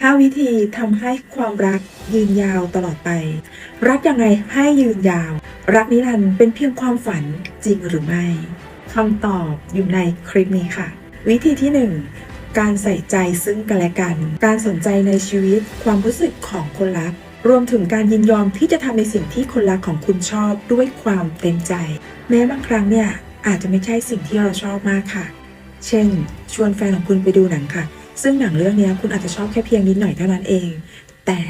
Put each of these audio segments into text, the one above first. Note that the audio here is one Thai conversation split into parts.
5 วิธีทำให้ความรักยืนยาวตลอดไป รักยังไงให้ยืนยาว รักนิรันดร์เป็นเพียงความฝันจริงหรือไม่คำตอบอยู่ในคลิปนี้ค่ะ วิธีที่ 1 การใส่ใจซึ่งกันและกัน การสนใจในชีวิตความรู้สึกของคนรัก รวมถึงการยินยอมที่จะทำในสิ่งที่คนรักของคุณชอบด้วยความเต็มใจ แม้บางครั้งเนี่ยอาจจะไม่ใช่สิ่งที่เราชอบมากค่ะ เช่น ชวนแฟนของคุณไปดูหนังค่ะ ซึ่งหนังเรื่องนี้คุณอาจจะชอบแค่เพียงนิดหน่อยเท่านั้นเอง แต่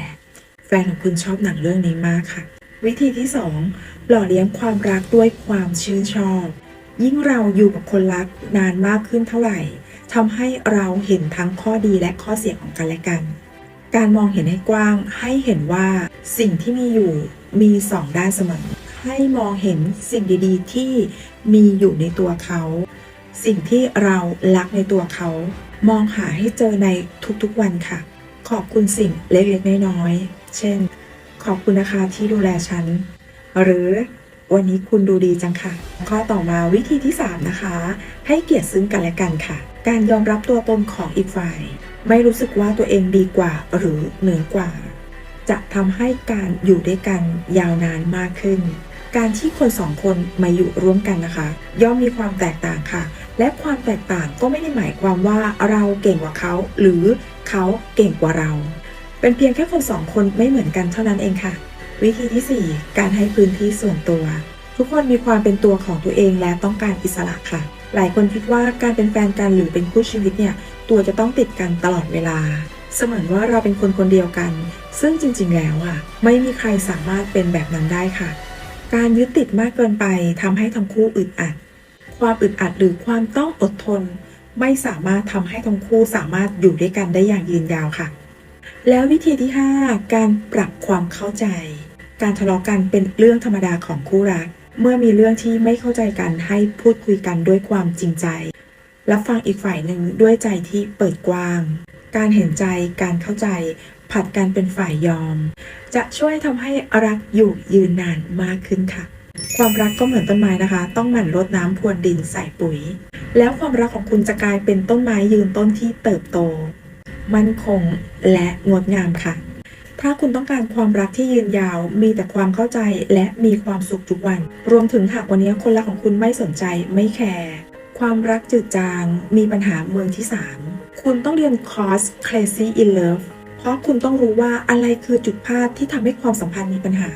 แฟนของคุณชอบหนังเรื่องนี้มากค่ะ วิธีที่ 2 หล่อเลี้ยงความรักด้วยความชื่นชอบ ยิ่งเราอยู่กับคนรักนานมากขึ้นเท่าไหร่ทำให้เราเห็นทั้งข้อดีและข้อเสียของกันและกัน การมองเห็นให้กว้าง ให้เห็นว่าสิ่งที่มีอยู่มีสองด้านเสมอให้มองเห็นสิ่งดีๆ ที่มีอยู่ในตัวเขา สิ่งที่เรารักในตัวเขา มองหาให้เจอในทุกๆวันค่ะ ขอบคุณสิ่งเล็กๆน้อยๆเช่น ขอบคุณนะคะที่ดูแลฉัน หรือวันนี้คุณดูดีจังค่ะ ข้อต่อมาวิธีที่ 3 นะคะ ให้เกียรติซึ่งกันและกันค่ะ การยอมรับตัวตนของอีกฝ่าย ไม่รู้สึกว่าตัวเองดีกว่าหรือเหนือกว่า จะทำให้การอยู่ด้วยกันยาวนานมากขึ้น การที่คนสองคนมาอยู่ร่วมกันนะคะ ย่อมมีความแตกต่างค่ะ และความแตกต่างก็ไม่ได้หมายความว่าเราเก่งกว่าเขา หรือเขาเก่งกว่าเรา เป็นเพียงแค่คนสองคนไม่เหมือนกันเท่านั้นเองค่ะ วิธีที่ 4 การให้พื้นที่ส่วนตัว ทุกคนมีความเป็นตัวของตัวเองและต้องการอิสระค่ะ หลายคนคิดว่าการเป็นแฟนกันหรือเป็นคู่ชีวิตเนี่ยตัวจะต้องติดกันตลอดเวลา เสมือนว่าเราเป็นคนคนเดียวกัน ซึ่งจริง ๆ แล้วอะไม่มีใครสามารถเป็นแบบนั้นได้ค่ะ การยึดติดมากเกินไปทำให้ทั้งคู่อึดอัด ความอึดอัดหรือความต้องอดทน ไม่สามารถทำให้ทั้งคู่สามารถอยู่ด้วยกันได้อย่างยืนยาวค่ะ แล้ววิธีที่ 5 การปรับความเข้าใจ การทะเลาะกันเป็นเรื่องธรรมดาของคู่รัก เมื่อมีเรื่องที่ไม่เข้าใจกันให้พูดคุยกันด้วยความจริงใจ รับฟังอีกฝ่ายหนึ่งด้วยใจที่เปิดกว้าง การเห็นใจการเข้าใจผัดกันเป็นฝ่ายยอม จะช่วยทำให้รักอยู่ยืนนานมากขึ้นค่ะ ความรักก็เหมือนต้นไม้นะคะ ต้องหมั่นรดน้ำพรวนดินใส่ปุ๋ย แล้วความรักของคุณจะกลายเป็นต้นไม้ยืนต้นที่เติบโต มั่นคงและงดงามค่ะ ถ้าคุณต้องการความรักที่ยืนยาว มีแต่ความเข้าใจและมีความสุขทุกวัน รวมถึงหากวันนี้คนรักของคุณไม่สนใจไม่แคร์ความรักจืดจาง มีปัญหาเมืองที่ 3 คุณต้องเรียนคอร์ส Crazy in Love เพราะคุณต้องรู้ว่าอะไรคือจุดพลาดที่ทำให้ความสัมพันธ์มีปัญหา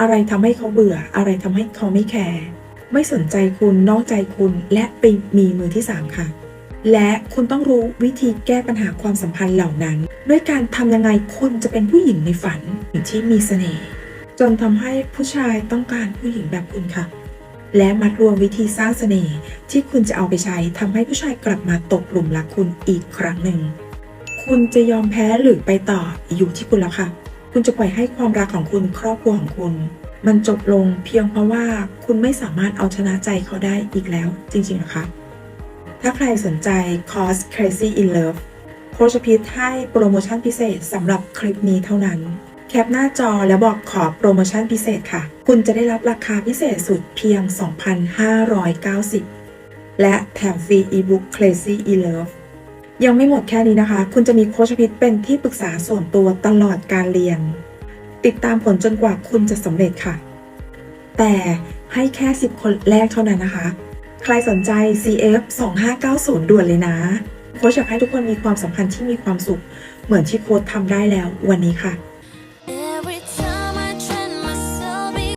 อะไรทำให้เขาเบื่อ อะไรทำให้เขาไม่แคร์ไม่สนใจคุณนอกใจคุณและไปมีมือที่ 3 ค่ะ และคุณต้องรู้วิธีแก้ปัญหาความสัมพันธ์เหล่านั้น ด้วยการทำยังไงคุณจะเป็นผู้หญิงในฝันที่มีเสน่ห์จนทำให้ผู้ชายต้องการผู้หญิงแบบคุณค่ะ และมัดรวมวิธีสร้างเสน่ห์ที่คุณจะเอาไปใช้ทำให้ผู้ชายกลับมาตกหลุมรักคุณอีกครั้งหนึ่ง คุณจะยอมแพ้หรือไปต่ออยู่ที่คุณแล้วค่ะ คุณจะปล่อยให้ความรักของคุณครอบครัวของคุณ มันจบลงเพียงเพราะว่าคุณไม่สามารถเอาชนะใจเขาได้อีกแล้วจริงๆหรอคะถ้าใครสนใจคอร์ส Crazy in Love โคชพิษให้โปรโมชั่นพิเศษสำหรับคลิปนี้เท่านั้น แคปหน้าจอแล้วบอกขอโปรโมชั่นพิเศษค่ะ คุณจะได้รับราคาพิเศษสุดเพียง 2,590 และแถมฟรีอีบุ๊ก Crazy in Love ยังไม่หมดแค่นี้นะคะ คุณจะมีโคชพิษเป็นที่ปรึกษาส่วนตัวตลอดการเรียน ติดตามผลจนกว่าคุณจะสำเร็จค่ะ แต่ให้แค่ 10 คนแรกเท่านั้นนะคะ ใครสนใจ CF 2590 ด่วนเลยนะ โค้ชอยากให้ทุกคนมีความสัมพันธ์ที่มีความสุข เหมือนที่โค้ชทำได้แล้ววันนี้ค่ะ